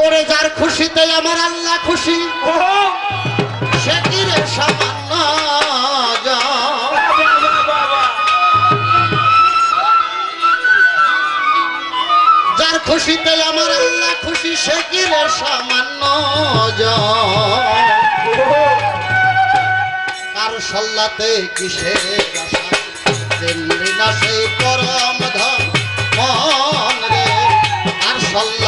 ওরে যার খুশিতে আমার আল্লাহ খুশি সে কি রে সামান্য? যার খুশিতে আমার আল্লাহ খুশি সে কি রে সামান্য? কার সল্লাতে কিসের আশা দিল্লি না সেই পরম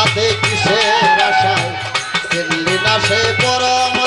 সল্লাতে কিসের আশায়? দিল্লি না সেই পরম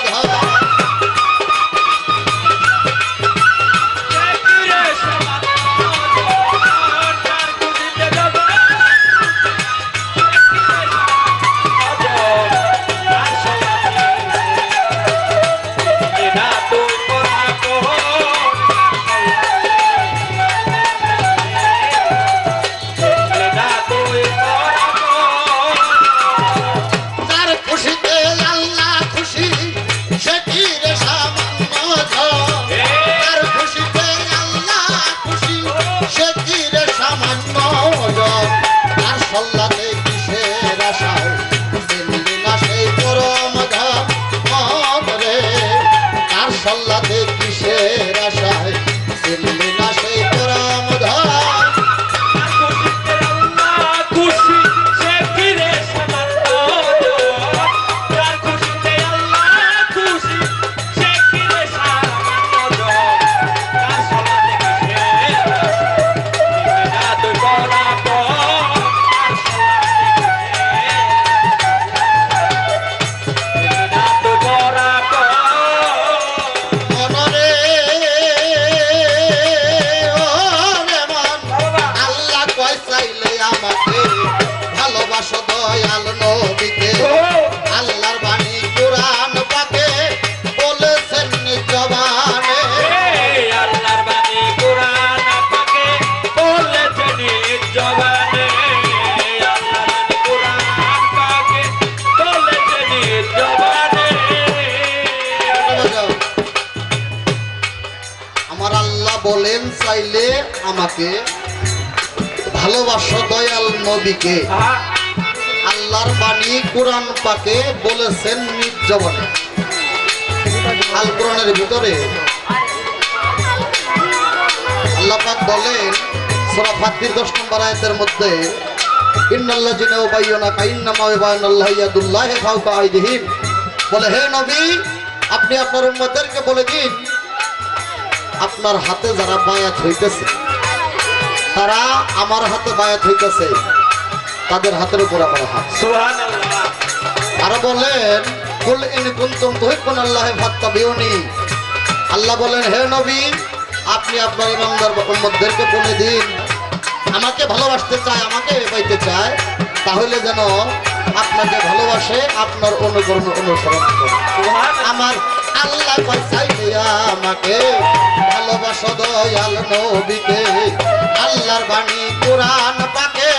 নবীকে। আল্লাহর বাণী কোরআন পাকে বলেছেন নিজ জবানে। আল কোরআনের ভিতরে বলেন 10 নম্বর মধ্যে কাইন্নামা ইবানাল্লাহি ইয়াদুল্লাহি বলে, হে নবী, আপনি আপনার উম্মতদেরকে বলে দিন, আপনার হাতে যারা বায়াত হইতেছে, তারা আমার হাতে বায়াত হইতেছে। তাদের হাতের উপর আমার হাত। আরও বলেন কুল ইন কুনতুম তুহিব্বুন আল্লাহ ফাত্তাবিউনি। আল্লাহ বলেন হে নবী আপনি আপনার ইমানদার উম্মতদেরকে বলে দিন। আমাকে ভালোবাসতে চায় আমাকে পাইতে চায় তাহলে যেন আপনাকে ভালোবাসে আপনার অনুকরণ অনুসরণ করে। আমার আল্লাহ চাইলে আমাকে ভালোবাসো দয়াল নবীকে। আল্লাহর বাণী কোরআন পাকে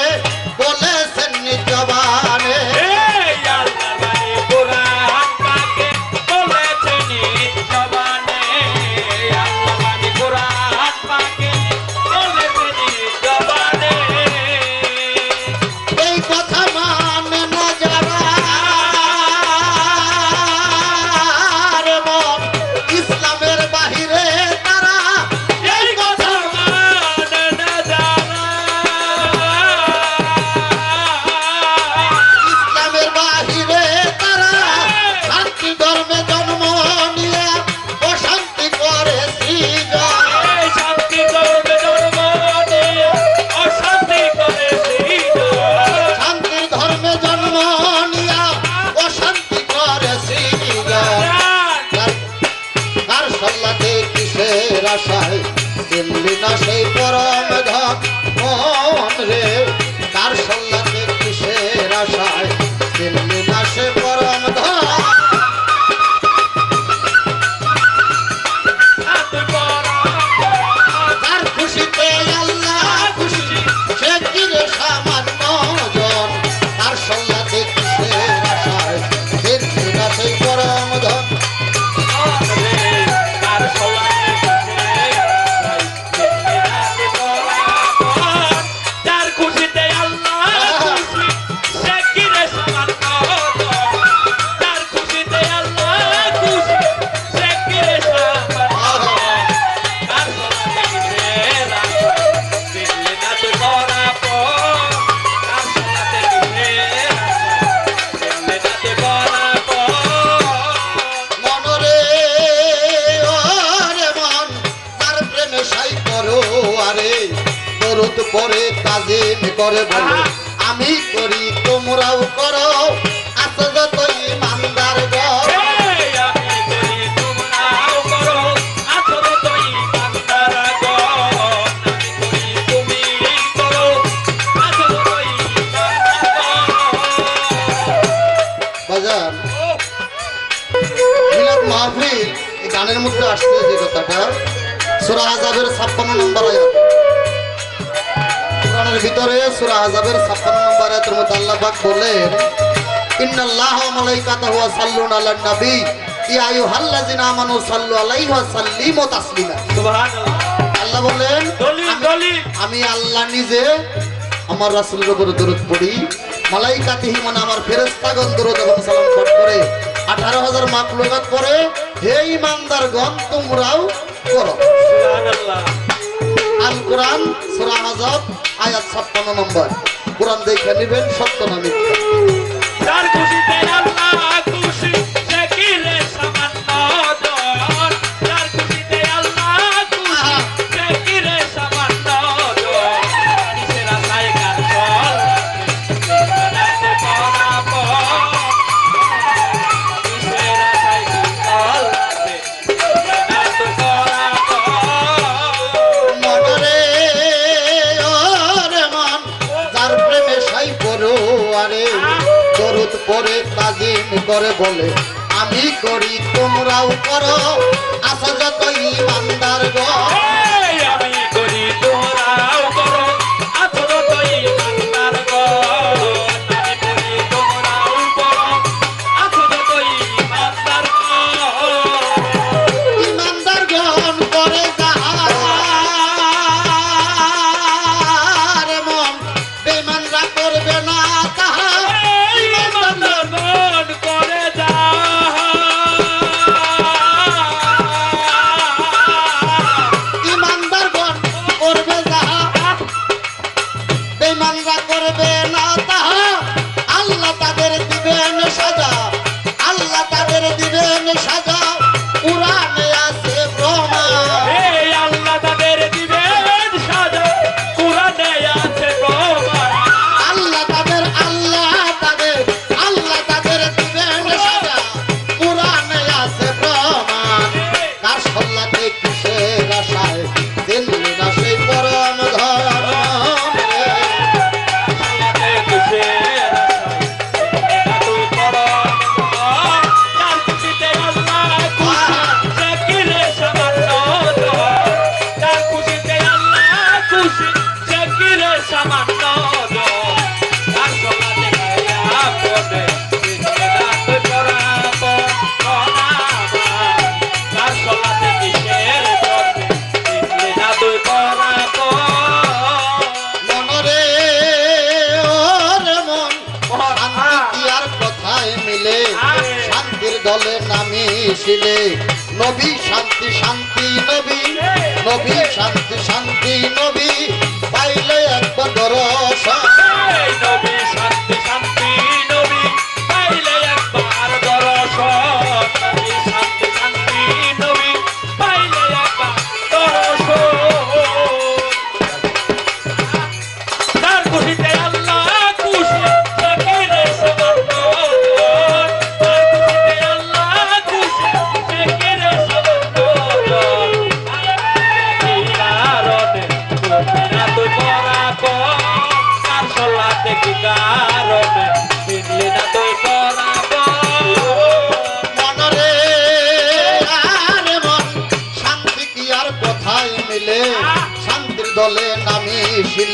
তাজিম করে বলো আমি করি তোমরাও করো। গানের মধ্যে আসছে যে কথাটা। সুরা ছাপ্পান্ন নম্বর আয়াত। কোরআনের ভিতরে সুরা আযাবের 56 নম্বর আয়াতের মধ্যে আল্লাহ পাক বলেন ইন্নাল্লাহু ওয়া মালাইকাতাহু সাল্লুনা আলান নবী। ইয়া আইয়ুহাল্লাযিনা আমানু সাল্লু আলাইহি ওয়া সাল্লিমু তাসলিমা। সুবহানাল্লাহ। আল্লাহ বলেন দলিল দলিল। আমি আল্লাহ নিজে আমার রাসূলের উপর দরুদ পড়ি। মালাইকাতিহি মানে আমার ফেরেশতাগণ দরুদ এবং সালাম পাঠ করে। 18000 মাকলুকাত পড়ে হে ইমানদারগণ তোমরাও করো। সুবহানাল্লাহ। আল কোরআন সুরা হাজর আয়াত ছাপ্পান্ন নম্বর। কোরআন দেখে নেবেন সত্য না মিথ্যা। তাজিম করে বলে আমি করি তোমরাও করো আসা যতই ইমানদার গো push it.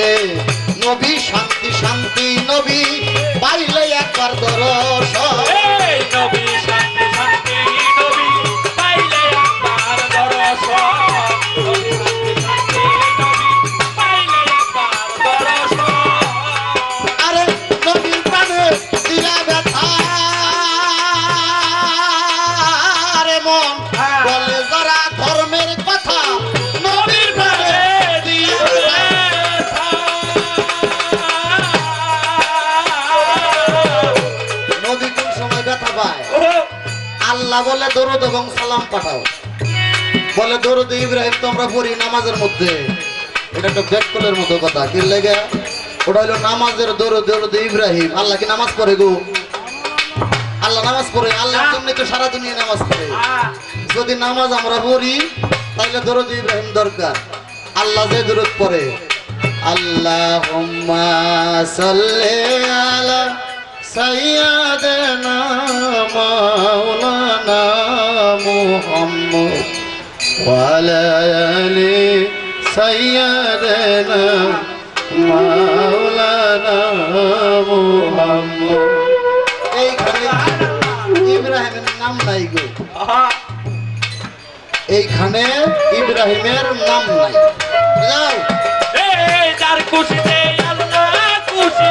পাইলে নবী শান্তি শান্তি নবী পাইলে একবার দরশ আল্লাহ বলে দরুদ এবং সালাম পাঠাও। বলে দরুদ ইব্রাহিম তো আমরা পড়ি নামাজের মধ্যে। এটা একটা ব্যাটকলের মতো কথা কি লেগে? ওটা হলো নামাজের দরুদ দরুদ ইব্রাহিম। আল্লাহ কি নামাজ পড়ে গো? আল্লাহ নামাজ পড়ে আল্লাহর জন্য তো সারা দুনিয়া নামাজ পড়ে। যদি নামাজ আমরা পড়ি তাহলে দরুদ ইব্রাহিম দরকার। আল্লাহ যে দরুদ পড়ে। আল্লাহ সাল্লি আলা সৈয়াদনা মাওলানা মুহাম্মদ। ওয়ালা আলি সৈয়াদনা মাওলানা মুহাম্মদ। এই ইব্রাহিমের নাম নাই এইখানে ইব্রাহিমের নাম নাই। যাও। যার খুশিতে খুশি।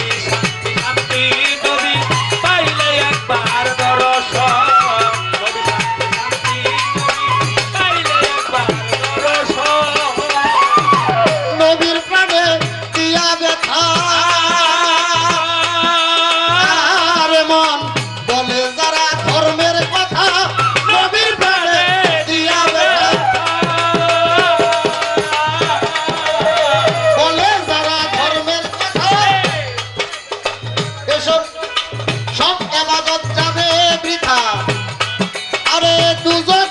do Zé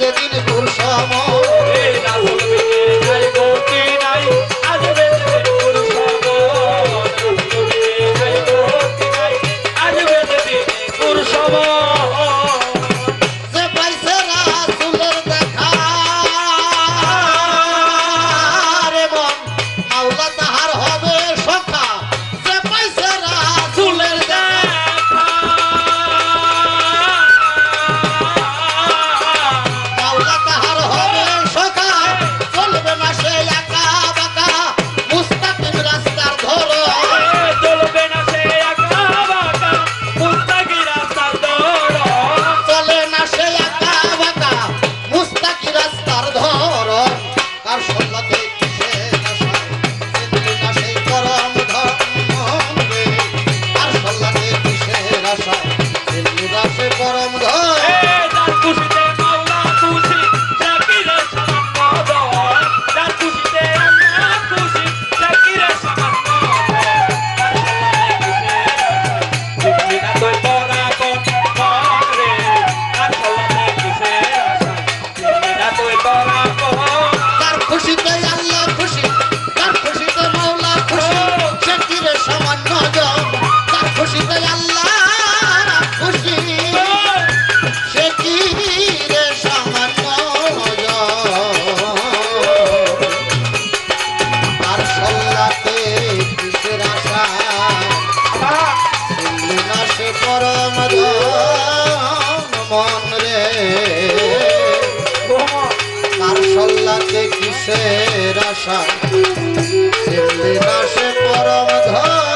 যেদিন তোর সময় তাতে কিসের আশা? দিল্লি দাসে পরম ধর